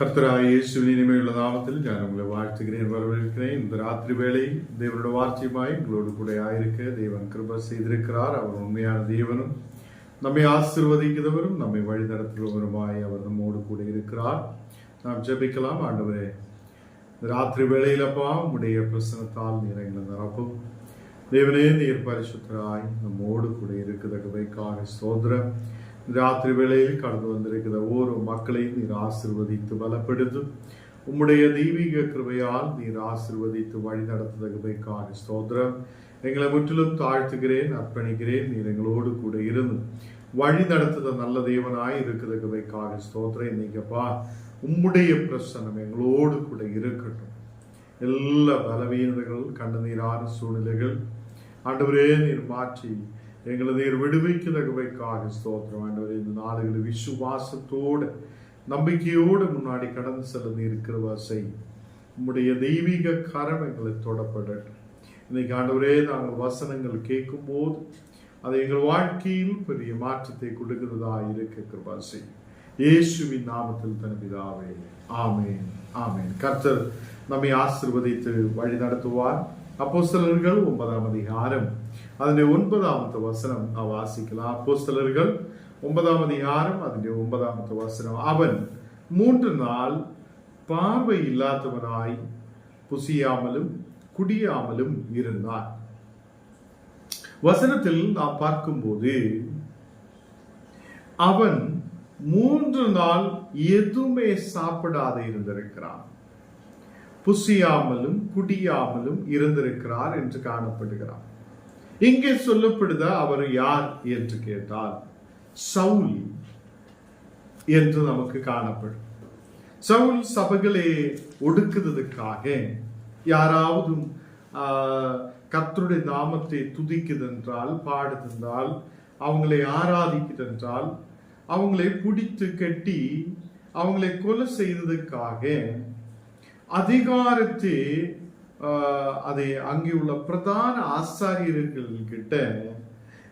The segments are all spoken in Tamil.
കർത്തരായ യേശുവിനിമയുള്ള നാമത്തിൽ ഞാൻ ഉള്ള വാഴ്ത്തുകിനെയും വരവേൽക്കിനെയും ഇന്ന് രാത്രി വേളയിൽ ദൈവരുടെ വാർത്തയുമായി എങ്ങളോട് കൂടെ ആയിരിക്ക. ദൈവം കൃപ ചെയ്തിരിക്കാർ അവർ ഉമ്മയാണ് ദൈവനും. നമ്മെ ആശീർവദിക്കുന്നവരും നമ്മെ വഴി നടത്തുന്നവരുമായി അവർ നമ്മോട് കൂടെ ഇരിക്കാർ നാം ജപിക്കലാം. ആണ്ടവരെ രാത്രി വേളയിലപ്പാ ഉടയ പ്രശ്നത്താൽ നിറങ്ങളെ നിറപ്പും. ദൈവനെ നീർ പരിശുദ്ധരായി നമ്മോട് കൂടെ ഇരിക്കുന്ന കൃപക്കാണ് സ്തോത്രം. ராத்திரி வேளையில் கடந்து வந்திருக்கிற ஒவ்வொரு மக்களையும் நீர் ஆசிர்வதித்து பலப்படுத்தும் உம்முடைய தெய்வீக கிருபையால் நீர் ஆசிர்வதித்து வழி நடத்துதகவைக்காக ஸ்தோத்திரம். எங்களை முற்றிலும் தாழ்த்துகிறேன் அர்ப்பணிக்கிறேன். நீர் எங்களோடு கூட இருந்து வழி நடத்துத நல்ல தேவனாய் இருக்கிறதுக்காக ஸ்தோத்திரம். இன்னைக்கப்பா உம்முடைய பிரசனம் எங்களோடு கூட இருக்கட்டும். எல்லா பலவீனங்கள் கண்ணநீரான சூழ்நிலைகள் ஆண்டவரே நீர் மாற்றி எங்களை நீர் விடுவிக்கிறதுக்காக ஸ்தோத்திரம். ஆண்டவர் இந்த நாடுகளில் விசுவாசத்தோடு நம்பிக்கையோடு முன்னாடி கடந்து செல்ல நீர் கிருபா உம்முடைய தெய்வீக கரம் எங்களை தொடப்படட்டும். இன்னைக்கு ஆண்டவரே நாங்கள் வசனங்கள் கேட்கும் போது அது எங்கள் வாழ்க்கையில் பெரிய மாற்றத்தை கொடுக்கிறதா இருக்க கிருபா செய். இயேசுவின் நாமத்தில் தனபிதாவே ஆமேன் ஆமேன். கர்த்தர் நம்மை ஆசிர்வதித்து வழி நடத்துவார். சிலர்கள் ஒன்பதாம் அதிகாரம். அதனுடைய ஒன்பதாமத்து வசனம் நான் வாசிக்கலாம். அப்போஸ்தலர்கள் ஒன்பதாவது யாரும் அதனுடைய ஒன்பதாமத்து வசனம். அவன் மூன்று நாள் பார்வை இல்லாதவனாய் புசியாமலும் குடியாமலும் இருந்தான். வசனத்தில் நாம் பார்க்கும்போது அவன் மூன்று நாள் எதுவுமே சாப்பிடாத இருந்திருக்கிறான். புசியாமலும் குடியாமலும் இருந்திருக்கிறார் என்று காணப்படுகிறான். இங்கே சொல்லப்படுத அவர் யார் என்று கேட்டால் சவுல் என்று நமக்கு காணப்படும். சவுல் சபைகளை ஒடுக்குறதுக்காக யாராவது கத்தருடைய நாமத்தை துதிக்குதென்றால் பாடுதென்றால் அவங்களை ஆராதிக்குதென்றால் அவங்களை பிடித்து கட்டி அவங்களை கொலை செய்ததுக்காக அதிகாரத்தை அதை அங்கே உள்ள பிரதான ஆசாரியர்கள் கிட்ட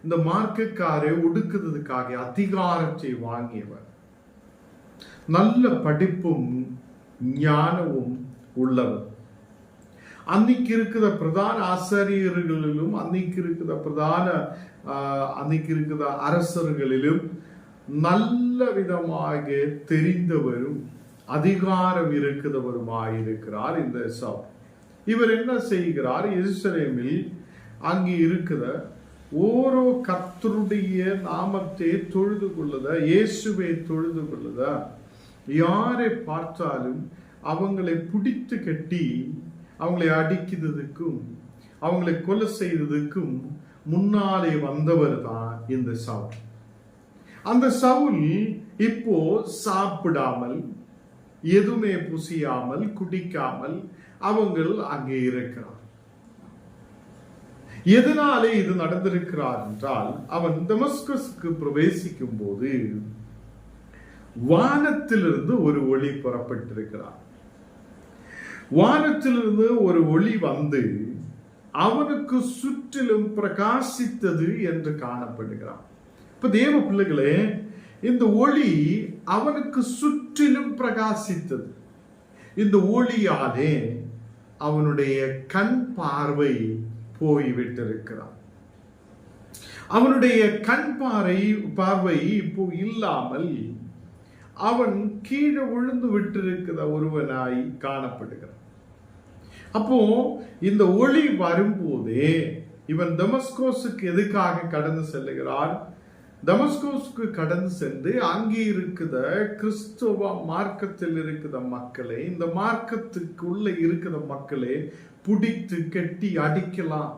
இந்த மார்க்கக்காரை ஒடுக்குறதுக்காக அதிகாரத்தை வாங்கியவர். நல்ல படிப்பும் ஞானமும் உள்ளவர். அன்னைக்கு இருக்கிற பிரதான ஆசாரியர்களிலும் அன்னைக்கு இருக்கிற பிரதான அன்னைக்கு இருக்கிற அரசர்களிலும் நல்ல விதமாக தெரிந்தவரும் அதிகாரம் இருக்கிறவருமாயிருக்கிறார் இந்த சவுல் இவர் என்ன செய்கிறார்? எருசலேமில் அங்கே இருக்கிற ஓரோ கத்தருடைய நாமத்தை தொழுது கொள்ளுத இயேசுவை தொழுது கொள்ளுத யாரை பார்த்தாலும் அவங்களை பிடித்து கட்டி அவங்களை அடிக்கிறதுக்கும் அவங்களை கொலை செய்ததுக்கும் முன்னாலே வந்தவர் தான் இந்த சவுல். அந்த சவுல் இப்போ சாப்பிடாமல் எதுவுமே புசியாமல் குடிக்காமல் அவங்கள் அங்கே இருக்கிறார் எதனாலே இது நடந்திருக்கிறார் என்றால் அவன் தமஸ்கஸுக்கு பிரவேசிக்கும் போது வானத்திலிருந்து ஒரு ஒளி புறப்பட்டிருக்கிறார் வானத்திலிருந்து ஒரு ஒளி வந்து அவனுக்கு சுற்றிலும் பிரகாசித்தது என்று காணப்படுகிறான். இப்ப தேவ பிள்ளைகளே இந்த ஒளி அவனுக்கு சுற்றிலும் பிரகாசித்தது. இந்த ஒளியாலே அவனுடைய கண் பார்வை போய்விட்டிருக்கிறான். அவனுடைய கண் பார்வை பார்வை இப்போ இல்லாமல் அவன் கீழே விழுந்து விட்டிருக்கிற ஒருவனாய் காணப்படுகிறான். அப்போ இந்த ஒளி வரும்போதே இவன் தமஸ்கோஸுக்கு எதுக்காக கடந்து செல்லுகிறான்? தமஸ்கோஸ்க்கு கடந்து சென்று அங்கே இருக்கிற கிறிஸ்துவ மார்க்கத்தில் இருக்கிற மக்களை இந்த மார்க்கத்துக்குள்ள இருக்கிற மக்களை பிடித்து கட்டி அடிக்கலாம்.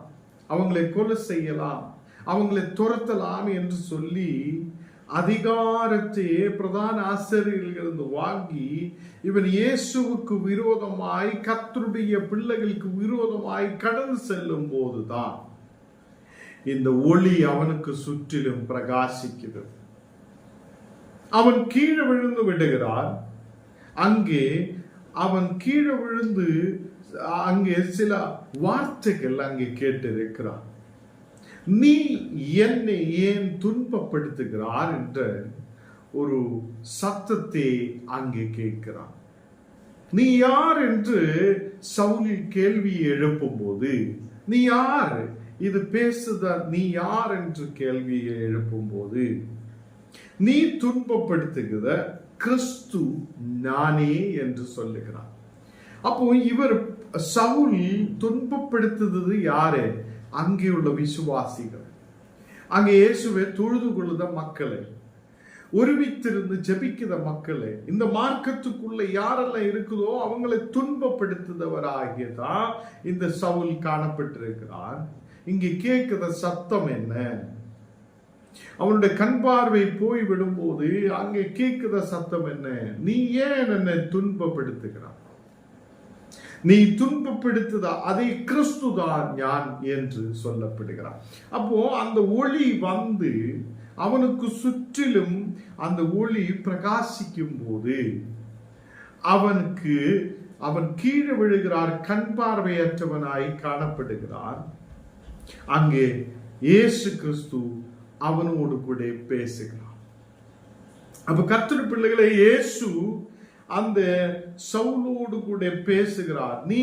அவங்களை கொலை செய்யலாம். அவங்களை துரத்தலாம் என்று சொல்லி அதிகாரத்தையே பிரதான ஆசிரியர்களிருந்து வாங்கி இவன் இயேசுவுக்கு விரோதமாய் கத்தருடைய பிள்ளைகளுக்கு விரோதமாய் கடந்து செல்லும் போதுதான் இந்த ஒளி அவனுக்கு சுற்றிலும் பிரகாசிக்கிறது அவன் கீழே விழுந்து விடுகிறான். அங்கே அவன் கீழே விழுந்து அங்கே சில வார்த்தைகள் அங்கே கேட்டிருக்கிறான். நீ என்னை ஏன் துன்பப்படுத்துகிறார்? என்ற ஒரு சத்தத்தை அங்கே கேட்கிறான். நீ யார்? என்று சவுலில் கேள்வியை எழுப்பும் போது நீ யார்? இது பேசுத நீ யார்? என்று கேள்வியை எழுப்பும்போது நீ துன்பப்படுத்துகிற கிறிஸ்து நானே என்று சொல்லுகிறார். அப்போ இவர் சவுல் துன்பப்படுத்துறது யாரு? அங்கே உள்ள விசுவாசிகள். அங்கே இயேசுவை தொழுது கொள்ளுத மக்களை ஒருமித்திருந்து ஜெபிக்கிற மக்களே இந்த மார்க்கத்துக்குள்ள யாரெல்லாம் இருக்குதோ அவங்களை துன்பப்படுத்துதவராகியதான் இந்த சவுல் காணப்பட்டிருக்கிறார். இங்கே கேட்கிற சத்தம் என்ன? அவனுடைய கண் பார்வை போய் விடும்போது அங்கே கேட்கிற சத்தம் என்ன? நீ ஏன் என்னை துன்பப்படுத்துகிறான் நீ துன்பப்படுத்துதா? அதை கிறிஸ்துதான் ஞான் என்று சொல்லப்படுகிறான் அப்போ அந்த ஒளி வந்து அவனுக்கு சுற்றிலும் அந்த ஒளி பிரகாசிக்கும் போது அவனுக்கு அவன் கீழே விழுகிறார் கண் பார்வையற்றவனாய் காணப்படுகிறான். அங்கே இயேசு கிறிஸ்து அவனோடு கூட பேசுகிறான் அப்ப கத்திர பிள்ளைகளை இயேசு அந்த சவுலோடு கூட பேசுகிறார். நீ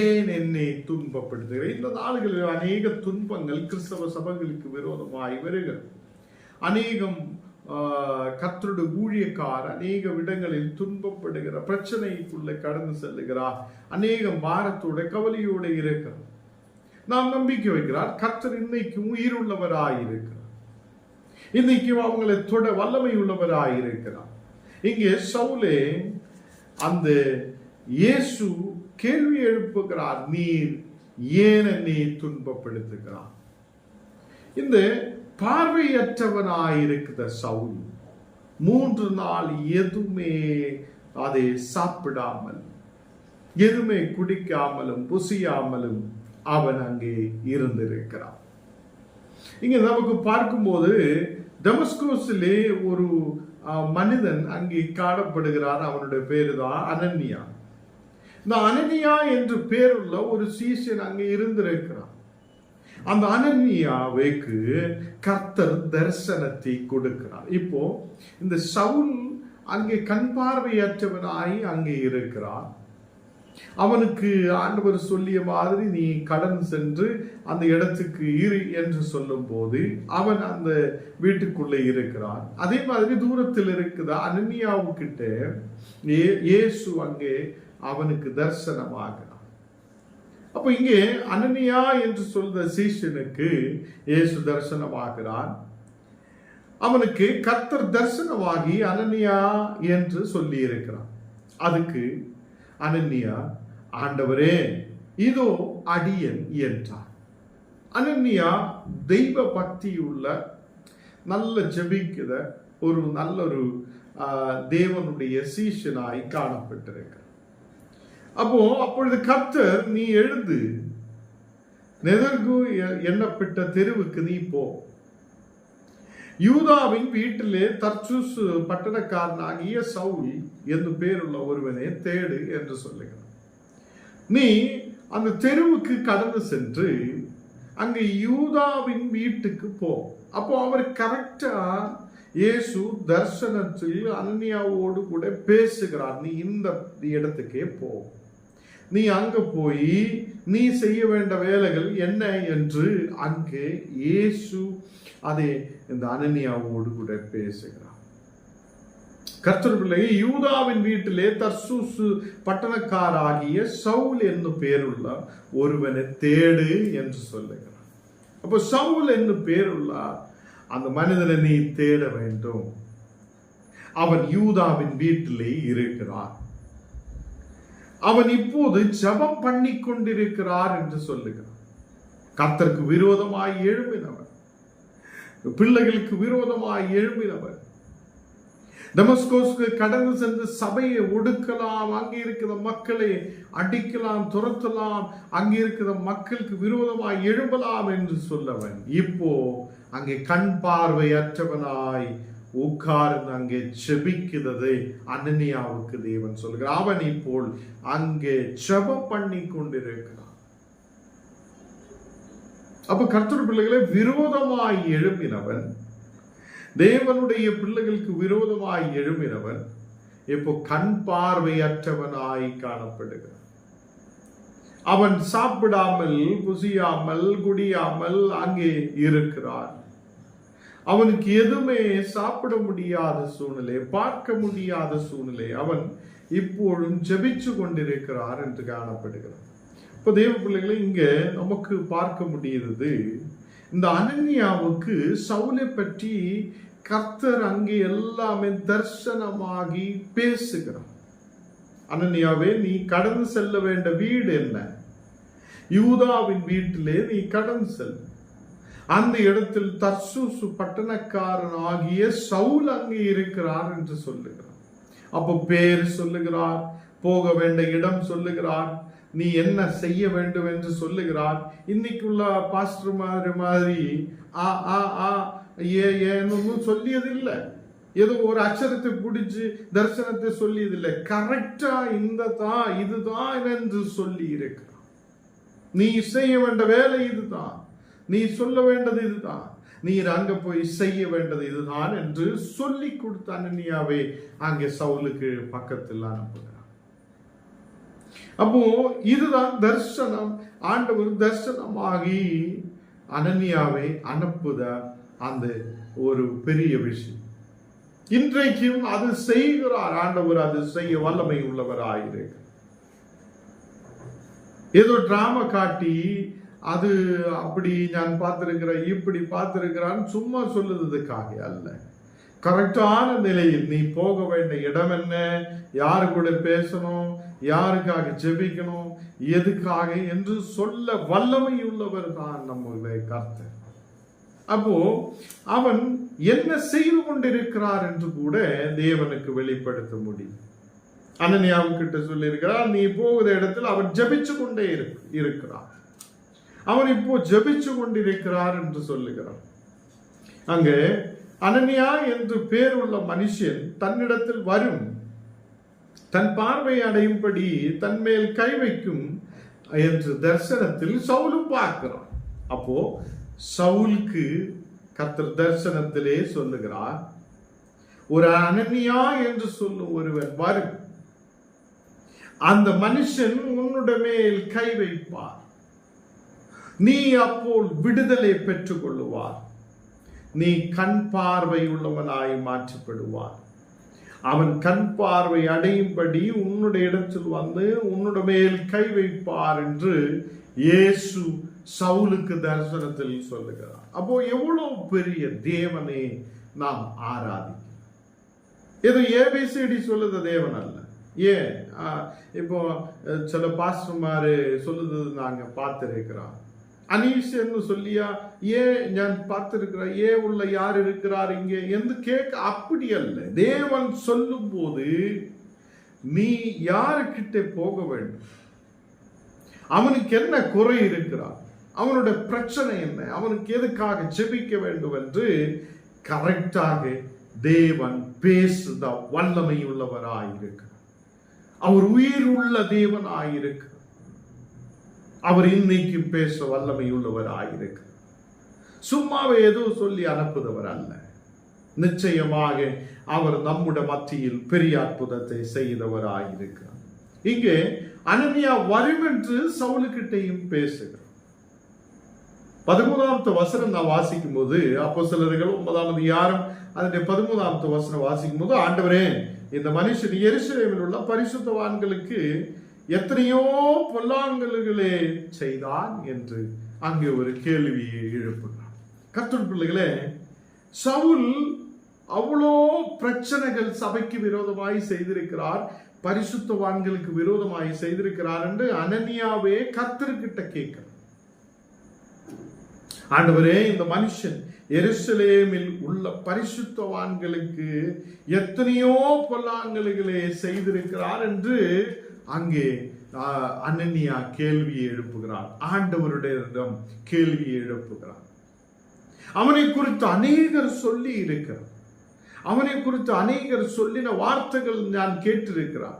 ஏன் என்னை துன்பப்படுத்துகிற இந்த நாடுகளில் அநேக துன்பங்கள் கிறிஸ்தவ சபைகளுக்கு விரோதமாய் வருகிறது. அநேகம் கத்தருடைய ஊழியக்கார் அநேக இடங்களில் துன்பப்படுகிற பிரச்சனைக்குள்ளே கடந்து செல்லுகிறார். அநேகம் பாரத்தோட கவலையோட இருக்கிறார். நாம் நம்பிக்கை வைக்கிறார். கர்த்தர் இன்னைக்கும் உயிர் உள்ளவராயிருக்கிறார் இன்னைக்கும் அவங்களை தொட வல்லமை உள்ளவராயிருக்கிறார் இங்கே சவுலே அந்த இயேசு கேள்வி எழுப்புகிறார். நீர் ஏன் என்னை துன்பப்படுத்துகிறார்? இந்த பார்வையற்றவனாயிருக்கிற சவுல் மூன்று நாள் எதுவுமே அதை சாப்பிடாமல் எதுவுமே குடிக்காமலும் புசியாமலும் அவன் அங்கே இருந்திருக்கிறான். இங்க நமக்கு பார்க்கும்போது டெமஸ்கோஸிலே ஒரு மனிதன் அங்கே காணப்படுகிறார் அவனுடைய பேரு தான் அனன்யா. இந்த அனன்யா என்று பேருள்ள ஒரு சீசன் அங்கே இருந்திருக்கிறான். அந்த அனன்யாவுக்கு கர்த்தர் தரிசனத்தை கொடுக்கிறார். இப்போ இந்த சவுல் அங்கே கண் பார்வையற்றவனாய் அங்கே இருக்கிறான். அவனுக்கு ஆண்டவர் சொல்லிய மாதிரி நீ கடன் சென்று அந்த இடத்துக்கு இரு என்று சொல்லும் போது அவன் அந்த வீட்டுக்குள்ளே இருக்கிறான். அதே மாதிரி தூரத்தில் இருக்குத அனன்யாவுக்கிட்ட இயேசு அங்கே அவனுக்கு தரிசனமாகிறான். அப்போ இங்கே அனன்யா என்று சொல்ற சீஷனுக்கு இயேசு தரிசனமாகிறான். அவனுக்கு கத்தர் தரிசனமாகி அனன்யா என்று சொல்லி இருக்கிறான் அதுக்கு அனன்யா ஆண்டவரே இதோ அடியன் என்றார். அனன்யா தெய்வ பக்தியுள்ள நல்ல ஜபிக்கிற ஒரு நல்ல ஒரு தேவனுடைய சீஷனாய் காணப்பட்டிருக்க அப்போ அப்பொழுது கர்த்தர் நீ எழுந்து நெதர்கு எண்ணப்பட்ட தெருவுக்கு நீ போ. யூதாவின் வீட்டிலே தர்சூஸ் பட்டணக்காரனாகிய சவுல் என்று பேருள்ள ஒருவனை தேடு என்று சொல்லுகிறான். நீ அந்த தெருவுக்கு கடந்து சென்று அங்கு யூதாவின் வீட்டுக்கு போ. அப்போ அவர் கரெக்டா இயேசு தர்சனத்தில் அன்னியாவோடு கூட பேசுகிறார். நீ இந்த இடத்துக்கே போ. நீ அங்க போய் நீ செய்ய வேண்ட வேலைகள் என்ன என்று அங்கே இயேசு அதை இந்த அனனியாவோடு கூட பேசுகிறார். கர்த்தர் பிள்ளை யூதாவின் வீட்டிலே தர்சூசு பட்டணக்காராகிய சவுல் என்னும் பேருள்ள ஒருவனை தேடு என்று சொல்லுகிறார். அப்போ சவுல் என்னும் பேருள்ள அந்த மனிதனை நீ தேட வேண்டும். அவன் யூதாவின் வீட்டிலே இருக்கிறான். அவன் இப்போது ஜபம் பண்ணி கொண்டிருக்கிறார் என்று சொல்லுகிறான் கர்த்தருக்கு விரோதமாய் எழும்பினவன். பிள்ளைகளுக்கு விரோதமாய் எழும்பினவர் டெமஸ்கோஸ்க்கு கடந்து சென்று சபையை ஒடுக்கலாம் அங்கே இருக்கிற மக்களை அடிக்கலாம் துரத்தலாம் அங்கே இருக்கிற மக்களுக்கு விரோதமாய் எழும்பலாம் என்று சொல்லவன். இப்போ அங்கே கண் பார்வையற்றவனாய் உட்கார்ந்து அங்கே செபிக்கிறது அனனியாவுக்கு தேவன் சொல்கிறார். அவன் இப்போ அங்கே செப பண்ணி கொண்டிருக்கிறான் அப்ப கர்த்தர் பிள்ளைகளை விரோதமாய் எழுப்பினவன் தேவனுடைய பிள்ளைகளுக்கு விரோதமாய் எழுப்பினவன் இப்போ கண் பார்வையற்றவனாய் காணப்படுகிறான். அவன் சாப்பிடாமல் புசியாமல் குடியாமல் அங்கே இருக்கிறான். அவனுக்கு எதுவுமே சாப்பிட முடியாத சூழ்நிலை பார்க்க முடியாத சூழ்நிலை. அவன் இப்பொழுதும் ஜெபிச்சு கொண்டிருக்கிறார் என்று காணப்படுகிறான். இப்போ தேவ பிள்ளைகளை இங்கே நமக்கு பார்க்க முடியுது இந்த அனன்யாவுக்கு சவுலை பற்றி கர்த்தர் அங்கே எல்லாமே தர்சனமாகி பேசுகிறார். அனன்யாவே நீ கடந்து செல்ல வேண்ட வீடு என்ன? யூதாவின் வீட்டிலே நீ கடந்து செல். அந்த இடத்தில் தர்சூசு பட்டணக்காரன் ஆகிய சவுல் அங்கே இருக்கிறார் என்று சொல்லுகிறார். அப்போ பேர் சொல்லுகிறார் போக வேண்ட இடம் சொல்லுகிறார். நீ என்ன செய்ய வேண்டும் என்று சொல்லுகிறார். இன்னைக்குள்ள பாஸ்டர் மாதிரி மாதிரி ஆ ஆ ஆ ஏ ஏன்னு சொல்லியதில்லை. ஏதோ ஒரு அச்சரத்தை பிடிச்சி தரிசனத்தை சொல்லியதில்லை. கரெக்டா இந்த தான் இதுதான் என்று சொல்லி இருக்கிறான் நீ செய்ய வேண்ட வேலை இதுதான் நீ சொல்ல வேண்டது இதுதான் நீர் அங்க போய் செய்ய வேண்டது இதுதான் என்று சொல்லி கொடுத்த அனனியாவை அங்கே சவுலுக்கு பக்கத்தில் அனுப்புகிறார். அப்போ இதுதான் தர்சனம். ஆண்டவர் தர்சனமாகி அனன்யாவை அனுப்புத அந்த ஒரு பெரிய விஷயம். இன்றைக்கும் அது செய்கிறார். ஆண்டவர் அது செய்ய வல்லமை உள்ளவராயிருக்க ஏதோ டிராமா காட்டி அது அப்படி நான் பார்த்திருக்கிறேன் இப்படி பார்த்திருக்கிறான்னு சும்மா சொல்லுறதுக்காக அல்ல. கரெக்டான நிலையில் நீ போக வேண்டிய இடம் என்ன? யாரு கூட பேசணும்? யாருக்காக ஜெபிக்கணும் எதுக்காக என்று சொல்ல வல்லமை உள்ளவர் தான் நம்முடைய கர்த்தர். அப்போ அவன் என்ன செய்து கொண்டிருக்கிறார் என்று கூட தேவனுக்கு வெளிப்படுத்த முடியும். அனன்யாவும் கிட்ட சொல்லியிருக்கிறார் நீ போகிற இடத்தில் அவன் ஜபிச்சு கொண்டே இருக்கிறான். அவன் இப்போ ஜபிச்சு கொண்டிருக்கிறார் என்று சொல்லுகிறான். அங்கே அனன்யா என்று பேர் உள்ள மனுஷன் தன்னிடத்தில் வரும். தன் பார்வை அடையும்படி தன் மேல் கை வைக்கும் என்று தரிசனத்தில் சவுலும் பார்க்கிறான். அப்போ சவுலுக்கு கர்த்தர் தரிசனத்திலே சொல்லுகிறார் ஒரு அனன்யா என்று சொல்லும் ஒருவன் வரும் அந்த மனுஷன் உன்னுடைய மேல் கை வைப்பார். நீ அப்போல் விடுதலை பெற்றுக் கொள்ளுவார் நீ கண் பார்வை உள்ளவனாய் மாற்றப்படுவார். அவன் கண் பார்வை அடையும்படி உன்னுடைய இடத்தில் வந்து உன்னுடைய மேல் கை வைப்பார் என்று இயேசு சவுலுக்கு தரிசனத்தில் சொல்லுகிறார். அப்போ எவ்வளோ பெரிய தேவனை நாம் ஆராதிக்கிறோம். இது ஏபிசிடி சொல்லுத தேவன் அல்ல. ஏன்? இப்போ சில பாஸ்டர்மாரு சொல்லுது நாங்கள் பார்த்துருக்கிறோம். அனீஷன்னு என்று சொல்லியா ஏன் ഞാൻ பார்த்திருக்கிறேன். ஏன் உள்ள யார் இருக்கிறார் இங்கே? என்று கேட்க அப்படி அல்ல. தேவன் சொல்லும் போது நீ யாருக்கிட்ட போக வேண்டும்? அவனுக்கு என்ன குறை இருக்கிறார்? அவனுடைய பிரச்சனை என்ன? அவனுக்கு எதுக்காக ஜெபிக்க வேண்டும் என்று கரெக்டாக தேவன் பேசுத வல்லமை உள்ளவராயிருக்கிறார் அவர் உயிர் உள்ள தேவன் ஆயிருக்கு அவர் இன்னைக்கு பேச வல்லமை உள்ளவர் சும்மாவே ஏதோ சொல்லி அனுப்புதவர் அல்ல. நிச்சயமாக அவர் நம்முடைய மத்தியில் பெரிய அற்புதத்தை செய்தவர் ஆகியிருக்கிறார் இங்கே அனனியா வரும் என்று சவுலுக்கிட்டையும் பேசுகிறார். பதிமூணாவது வசனம் நான் வாசிக்கும் போது அப்போ சிலர்கள் ஒன்பதாவது யாரும் அதனுடைய பதிமூணாவது வசனம் வாசிக்கும் போது ஆண்டவரே இந்த மனுஷன் எருசலேமில் உள்ள பரிசுத்தவான்களுக்கு எத்தனையோ பொல்லாங்கல்களே செய்தான் என்று அங்கே ஒரு கேள்வியை எழுப்புகிறான். கர்த்தர் பிள்ளைகளே சவுல் அவ்வளோ பிரச்சனைகள் சபைக்கு விரோதமாய் செய்திருக்கிறார் பரிசுத்தவான்களுக்கு விரோதமாய் செய்திருக்கிறார் என்று அனன்யாவே கர்த்தர்கிட்ட கேட்கிறார் ஆண்டவரே இந்த மனுஷன் எருசலேமில் உள்ள பரிசுத்தவான்களுக்கு எத்தனையோ பொல்லாங்கல்களே செய்திருக்கிறார் என்று அங்கே அனன்யா கேள்வியை எழுப்புகிறான் ஆண்டவருடைய கேள்வியை எழுப்புகிறான் அவனை குறித்து அநேகர் சொல்லி இருக்கிறார். அவனை குறித்து அநேகர் சொல்லின வார்த்தைகள் நான் கேட்டிருக்கிறான்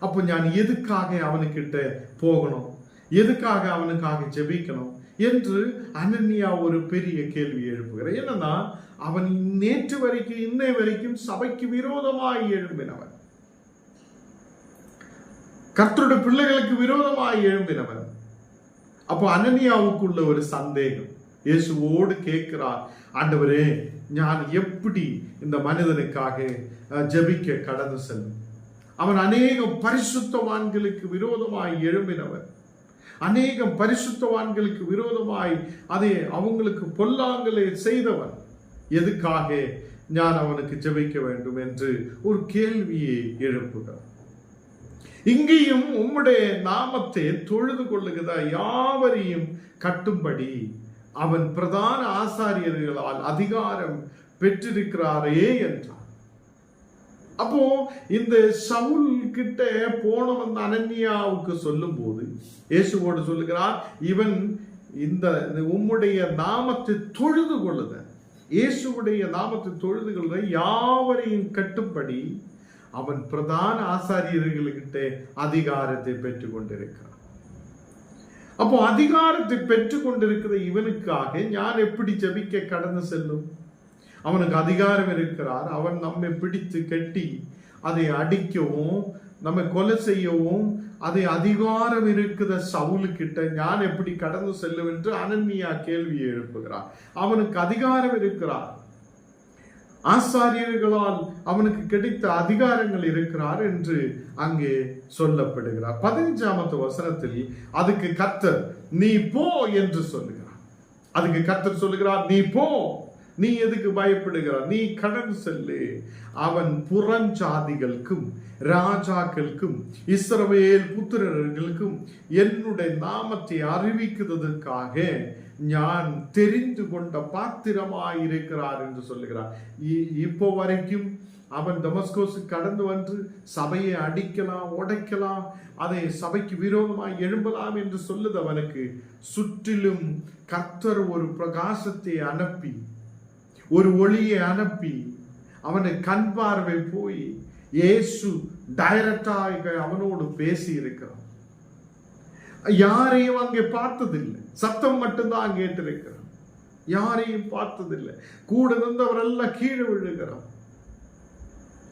அப்போ நான் எதுக்காக அவனுக்கிட்ட போகணும்? எதுக்காக அவனுக்காக ஜெபிக்கணும்? என்று அனன்யா ஒரு பெரிய கேள்வி எழுப்புகிறார். என்னன்னா அவன் நேற்று வரைக்கும் இன்னை வரைக்கும் சபைக்கு விரோதமாய் எழும்பினவன். கர்த்தருடைய பிள்ளைகளுக்கு விரோதமாக எழும்பினவன் அப்போ அனனியாவுக்குள்ள ஒரு சந்தேகம். இயேசுவோடு கேட்கிறார் ஆண்டவரே நான் எப்படி இந்த மனிதனுக்காக ஜபிக்க ஜெபிக்க கடந்து செல்லும்? அவன் அநேக பரிசுத்தவான்களுக்கு விரோதமாய் எழும்பினவன் அநேக பரிசுத்தவான்களுக்கு விரோதமாய் அதை அவங்களுக்கு பொல்லாங்கலை செய்தவன். எதுக்காக நான் அவனுக்கு ஜெபிக்க வேண்டும் என்று ஒரு கேள்வியை எழுப்புகிறான் இங்கேயும் உம்முடைய நாமத்தை தொழுது கொள்ளுகிறதா யாவரையும் கட்டும்படி அவன் பிரதான ஆசாரியர்களால் அதிகாரம் பெற்றிருக்கிறாரே என்றார் அப்போ இந்த சவுல் கிட்ட போனவன் அனன்யாவுக்கு சொல்லும் போது இயேசுவோடு சொல்லுகிறார் இவன் இந்த இந்த உம்முடைய நாமத்தை தொழுது கொள்ளுத இயேசுடைய நாமத்தை தொழுது கொள்ளுத யாவரையும் கட்டும்படி அவன் பிரதான ஆசாரியர்கள்கிட்ட அதிகாரத்தை பெற்று கொண்டிருக்கிறான் அப்போ அதிகாரத்தை பெற்றுக் கொண்டிருக்கிற இவனுக்காக ஞான் எப்படி ஜெபிக்க கடந்து செல்லும்? அவனுக்கு அதிகாரம் இருக்கிறார். அவன் நம்மை பிடித்து கட்டி அதை அடிக்கவும் நம்மை கொலை செய்யவும் அதை அதிகாரம் இருக்கிற சவுலுக்கிட்ட ஞான் எப்படி கடந்து செல்லும் என்று அனன்யா கேள்வியை எழுப்புகிறார். அவனுக்கு அதிகாரம் இருக்கிறார். ஆசாரியர்களால் அவனுக்கு கிடைத்த அதிகாரங்கள் இருக்கிறார் என்று அங்கே சொல்லப்படுகிறார். பதினஞ்சாமத்து வசனத்தில் அதுக்கு கத்தர் நீ போ என்று சொல்லுகிறார். அதுக்கு கத்தர் சொல்லுகிறார் நீ போ. நீ எதுக்கு பயப்படுகிறார் நீ கடன் செல்லு. அவன் புறஞ்சாதிகளுக்கும் ராஜாக்களுக்கும் இஸ்ரவேல் புத்திரர்களுக்கும் என்னுடைய நாமத்தை அறிவிக்கிறதுக்காக நான் தெரிந்து கொண்ட பாத்திரமாக இருக்கிறார் என்று சொல்லுகிறார். இ- இப்போ வரைக்கும் அவன் டமஸ்கோஸு கடந்து வந்து சபையை அடிக்கலாம் உடைக்கலாம் அதை சபைக்கு விரோதமாக எழும்பலாம் என்று சொல்லுது அவனுக்கு. சுற்றிலும் கர்த்தர் ஒரு பிரகாசத்தை அனுப்பி ஒரு ஒளியை அனுப்பி அவனை கண் பார்வை போய் இயேசு டைரக்டாக அவனோடு பேசி இருக்கிறான் யாரையும் அங்கே பார்த்ததில்லை. சத்தம் மட்டும்தான் கேட்டிருக்கிறான் யாரையும் பார்த்ததில்லை. கூட இருந்தவரெல்லாம் கீழே விழுகிறான்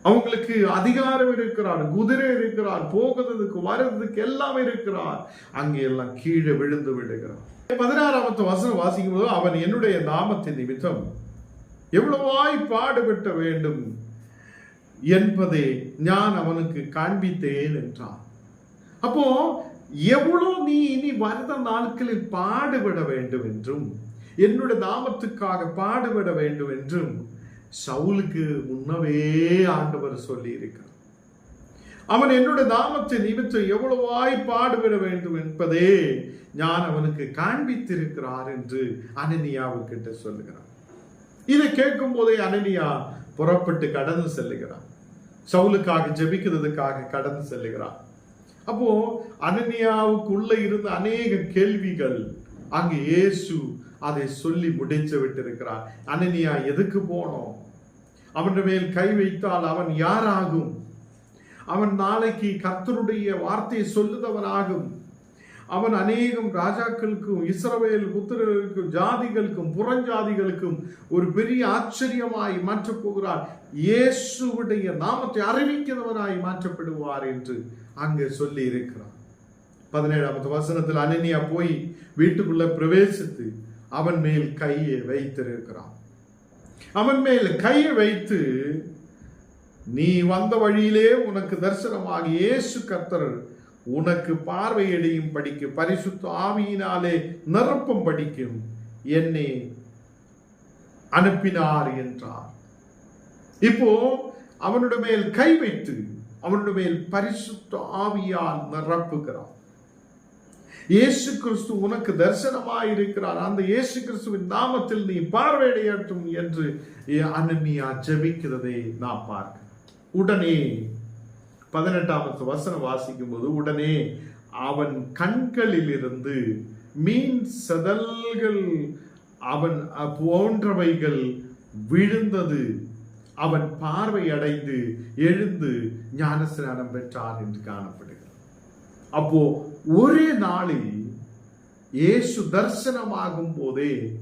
அவங்களுக்கு அதிகாரம் இருக்கிறார் குதிரை இருக்கிறார் போகிறதுக்கு வர்றதுக்கு எல்லாம் இருக்கிறார். அங்கே எல்லாம் கீழே விழுந்து விடுகிறார் பதினாறாமத்து வசனம் வாசிக்கும் போது அவன் என்னுடைய நாமத்தின் நிமித்தம் எவ்வளவாய் பாடுபட்ட வேண்டும் என்பதை நான் அவனுக்கு காண்பித்தேன் என்றான். அப்போ எவ்வளோ நீ இனி வருத நாட்களில் பாடுபட வேண்டும் என்றும் என்னுடைய நாமத்துக்காக பாடுபட வேண்டும் என்றும் சவுலுக்கு முன்னவே ஆண்டவர் சொல்லி இருக்கிறார் அவன் என்னுடைய நாமத்தை நிமித்தம் எவ்வளவாய் பாடுபட வேண்டும் என்பதே நான் அவனுக்கு காண்பித்திருக்கிறார் என்று அனனியாவுக்கிட்ட சொல்லுகிறான். இதை கேட்கும் போதே அனனியா புறப்பட்டு கடந்து செல்லுகிறான். சவுலுக்காக ஜெபிக்கிறதுக்காக கடந்து செல்லுகிறான். அப்போ அனனியாவுக்குள்ள இருந்த அநேக கேள்விகள். அங்கு இயேசு அதை சொல்லி முடிச்சு விட்டிருக்கிறார். அனனியா எதுக்கு போனோம்? அவன் மேல் கை வைத்தால் அவன் யாராகும்? அவன் நாளைக்கு கர்த்தருடைய வார்த்தையை சொல்லுதவனாகும். அவன் அநேகம் ராஜாக்களுக்கும் இஸ்ரவேல் புத்திரர்களுக்கும் ஜாதிகளுக்கும் புறஞ்சாதிகளுக்கும் ஒரு பெரிய ஆச்சரியமாய் மாற்றப் போகிறார். இயேசுடைய நாமத்தை அறிவிக்கிறவனாய் மாற்றப்படுவார் என்று அங்கே சொல்லி இருக்கிறான். பதினேழாவது வசனத்தில் அனனியா போய் வீட்டுக்குள்ள பிரவேசித்து அவன் மேல் கையை வைத்திருக்கிறான். அவன் மேல் கையை வைத்து நீ வந்த வழியிலே உனக்கு தரிசனமாக இயேசு கர்த்தர் உனக்கு பார்வையடையும் படிக்கு பரிசுத்த ஆவியினாலே நிரப்பம் படிக்கும் என்னை அனுப்பினார் என்றார். இப்போ அவனுடைய மேல் கை வைத்து அவனுடைய மேல் பரிசுத்த ஆவியால் நிரப்புகிறான். இயேசு கிறிஸ்து உனக்கு தரிசனமாக இருக்கிறார் அந்த இயேசு கிறிஸ்துவின் நாமத்தில் நீ பார்வையடையட்டும் என்று அனனியா ஜபிக்கிறதை நாம் பார்க்க உடனே பதினெட்டாம் வசனம் வாசிக்கும் போது உடனே அவன் கண்களில் இருந்து மீன் செதல்கள் அவன் போன்றவைகள் விழுந்தது. அவன் பார்வை அடைந்து எழுந்து ஞானஸ்நானம் பெற்றார் என்று காணப்படுகிறது. அப்போ ஒரே நாளில் இயேசு தரிசனமாகும் போதே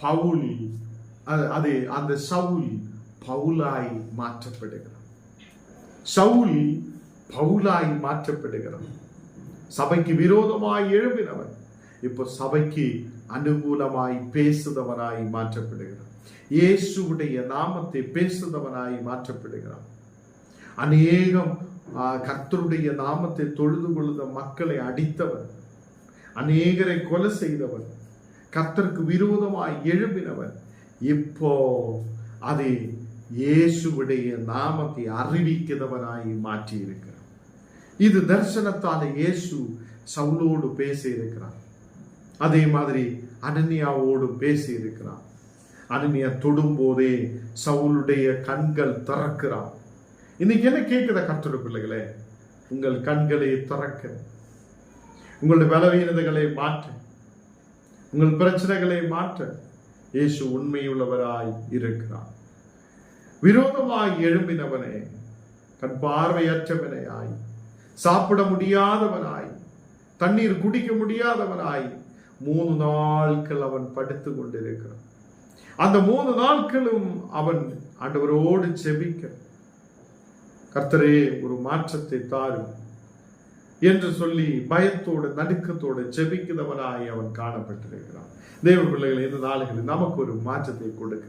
பவுல் அது- அந்த சவுல் பவுலாய் மாற்றப்படுகிறான். சவுல் பவுலாய் மாற்றப்படுகிறான். சபைக்கு விரோதமாய் எழும்பினவன். இப்போ சபைக்கு அனுகூலமாய் பேசுதவனாய் மாற்றப்படுகிறான் இயேசுவுடைய நாமத்தை பேசுதவனாய் மாற்றப்படுகிறான் அநேகம் கர்த்தருடைய நாமத்தை தொழுது கொள்ளுத மக்களை அடித்தவன் அநேகரை கொலை செய்தவன் கர்த்தருக்கு விரோதமாய் எழுப்பினவன் இப்போ அதை இயேசுவுடைய நாமத்தை அறிவிக்கிறவனாய் மாற்றி இருக்கிறான் இது தரிசனத்தால இயேசு சவுலோடு பேச இருக்கிறான் அதே மாதிரி அனன்யாவோடு பேசி இருக்கிறான் அனன்யா தொடும் போதே கண்கள் திறக்கிறான். இன்னைக்கு என்ன கேட்குத கர்த்தருடைய பிள்ளைகளே? உங்கள் கண்களை திறக்க. உங்களுடைய பலவீனதைகளை மாற்ற. உங்கள் பிரச்சனைகளை மாற்ற. இயேசு உண்மையுள்ளவராய் இருக்கிறார். விரோதமாய் எழும்பினவனே கண் பார்வையற்றவனாய் சாப்பிட முடியாதவனாய் தண்ணீர் குடிக்க முடியாதவனாய் மூணு நாட்கள் அவன் படுத்து கொண்டிருக்கிறான். அந்த மூணு நாட்களும் அவன் ஆண்டவரோடு செபிக்க கர்த்தரே ஒரு மாற்றத்தை தாரும் என்று சொல்லி பயத்தோடு நடுக்கத்தோடு ஜெபிக்கிறவனாய் அவன் காணப்பட்டிருக்கிறான். தேவ பிள்ளைகள் இந்த நாளுகளில் நமக்கு ஒரு மாற்றத்தை கொடுக்க.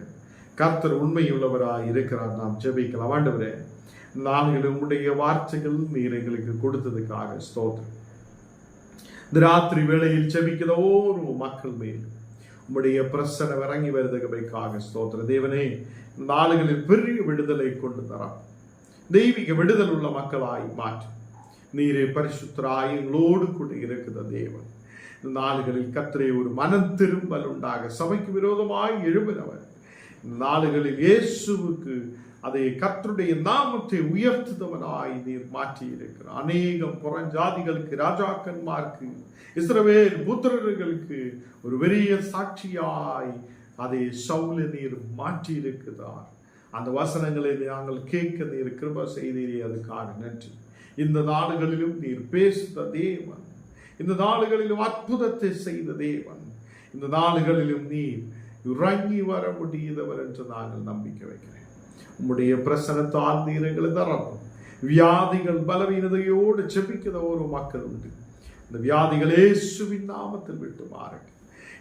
கர்த்தர் உண்மையுள்ளவராய் இருக்கிறார் நாம் ஜெபிக்கலாம். ஆண்டவரே இந்த உங்களுடைய வார்த்தைகள் நீர் எங்களுக்கு கொடுத்ததுக்காக ஸ்தோத்திரம். இந்த ராத்திரி வேளையில் செபிக்கிற ஒரு மக்கள் மேல் உம்முடைய பிரசனம் இறங்கி வருவதற்காக ஸ்தோத்திர தேவனே இந்த நாளுகளில் பெரிய விடுதலை கொண்டு தரான் தெய்வீக விடுதல் உள்ள மக்களாய் மாற்று. நீரே பரிசுத்தராய் எங்களோடு கூட இருக்கிற தேவன். இந்த நாளுகளில் கத்திரை ஒரு மன திரும்பல் உண்டாக சபைக்கு விரோதமாய் எழுபினவர் இந்த நாளுகளில் இயேசுவுக்கு அதை கர்த்தருடைய நாமத்தை உயர்த்துதவனாய் நீர் மாற்றி இருக்கிறார் அநேகம் புறஞ்சாதிகளுக்கு ராஜாக்கன்மார்க்கு இஸ்ரவேல் புத்திரர்களுக்கு ஒரு பெரிய சாட்சியாய் அதை சவுல நீர் மாற்றி இருக்கிறார் அந்த வசனங்களை நாங்கள் கேட்க நீர் கிருப செய்தீரே அதுக்காக நன்றி. இந்த நாடுகளிலும் நீர் பேசுத தேவன். இந்த நாடுகளிலும் அற்புதத்தை செய்த தேவன். இந்த நாடுகளிலும் நீர் இறங்கி வர முடியுதவர் என்று நாங்கள் நம்பிக்கை வைக்கிறேன். உம்முடைய பிரசனத்தால் நீர் எங்களை தரணும் வியாதிகள் பலவீனதையோடு செபிக்கிற ஒரு மக்கள் உண்டு. இந்த வியாதிகளே சுவின் நாமத்தில் விட்டு மாறுங்க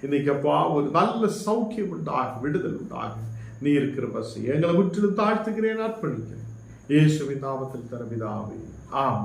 இன்னைக்கு அப்பா ஒரு நல்ல சௌக்கியம் உண்டாகும் விடுதல் உண்டாகும். நீ இருக்கிற பஸ் எங்களை முற்றிலும் தாழ்த்துக்கிறேன் அர்ப்பணிக்கிறேன். இயேசுவின் நாமத்தில் தரவிதாவே ஆமாம்